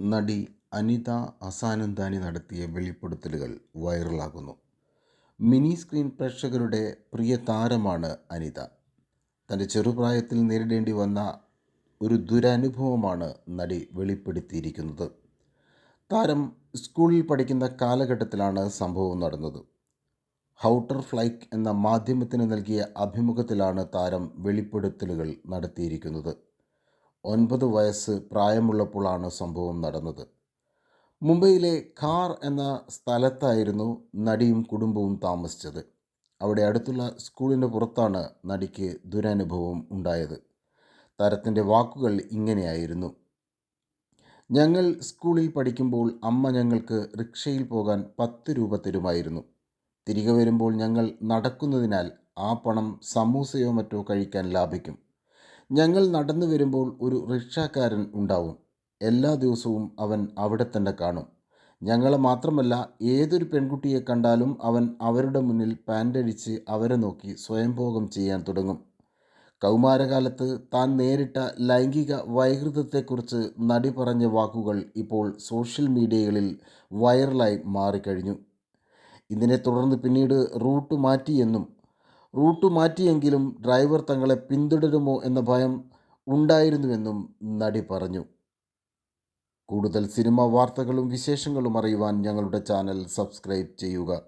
നടി അനിത അസാനന്ദാനി നടത്തിയ വെളിപ്പെടുത്തലുകൾ വൈറലാകുന്നു. മിനി സ്ക്രീൻ പ്രേക്ഷകരുടെ പ്രിയ താരമാണ് അനിത. തന്റെ ചെറുപ്രായത്തിൽ നേരിടേണ്ടി വന്ന ഒരു ദുരനുഭവമാണ് നടി വെളിപ്പെടുത്തിയിരിക്കുന്നത്. താരം സ്കൂളിൽ പഠിക്കുന്ന കാലഘട്ടത്തിലാണ് സംഭവം നടന്നത്. ഹൗട്ടർ ഫ്ലൈക്ക് എന്ന മാധ്യമത്തിന് നൽകിയ അഭിമുഖത്തിലാണ് താരം വെളിപ്പെടുത്തലുകൾ നടത്തിയിരിക്കുന്നത്. ഒൻപത് വയസ്സ് പ്രായമുള്ളപ്പോഴാണ് സംഭവം നടന്നത്. മുംബൈയിലെ കാർ എന്ന സ്ഥലത്തായിരുന്നു നടിയും കുടുംബവും താമസിച്ചത്. അവിടെ അടുത്തുള്ള സ്കൂളിന് പുറത്താണ് നടിക്ക് ദുരനുഭവം ഉണ്ടായത്. താരത്തിന്റെ വാക്കുകൾ ഇങ്ങനെയായിരുന്നു. ഞങ്ങൾ സ്കൂളിൽ പഠിക്കുമ്പോൾ അമ്മ ഞങ്ങൾക്ക് റിക്ഷയിൽ പോകാൻ പത്ത് രൂപ തരുമായിരുന്നു. തിരികെ വരുമ്പോൾ ഞങ്ങൾ നടക്കുന്നതിനാൽ ആ പണം സമൂസയോ മറ്റോ കഴിക്കാൻ ലാഭിക്കും. ഞങ്ങൾ നടന്നു വരുമ്പോൾ ഒരു റിക്ഷാക്കാരൻ ഉണ്ടാവും. എല്ലാ ദിവസവും അവൻ അവിടെ തന്നെ കാണും. ഞങ്ങളെ മാത്രമല്ല ഏതൊരു പെൺകുട്ടിയെ കണ്ടാലും അവൻ അവരുടെ മുന്നിൽ പാന്റടിച്ച് അവരെ നോക്കി സ്വയംഭോഗം ചെയ്യാൻ തുടങ്ങും. കൗമാരകാലത്ത് താൻ നേരിട്ട ലൈംഗിക വൈകൃതത്തെക്കുറിച്ച് നടി പറഞ്ഞ വാക്കുകൾ ഇപ്പോൾ സോഷ്യൽ മീഡിയകളിൽ വൈറലായി മാറിക്കഴിഞ്ഞു. ഇതിനെ തുടർന്ന് പിന്നീട് റൂട്ട് മാറ്റിയെന്നും റൂട്ട് മാറ്റിയെങ്കിലും ഡ്രൈവർ തങ്ങളെ പിന്തുടരുമോ എന്ന ഭയം ഉണ്ടായിരുന്നുവെന്നും നടി പറഞ്ഞു. കൂടുതൽ സിനിമ വാർത്തകളും വിശേഷങ്ങളും അറിയുവാൻ ഞങ്ങളുടെ ചാനൽ സബ്സ്ക്രൈബ് ചെയ്യുക.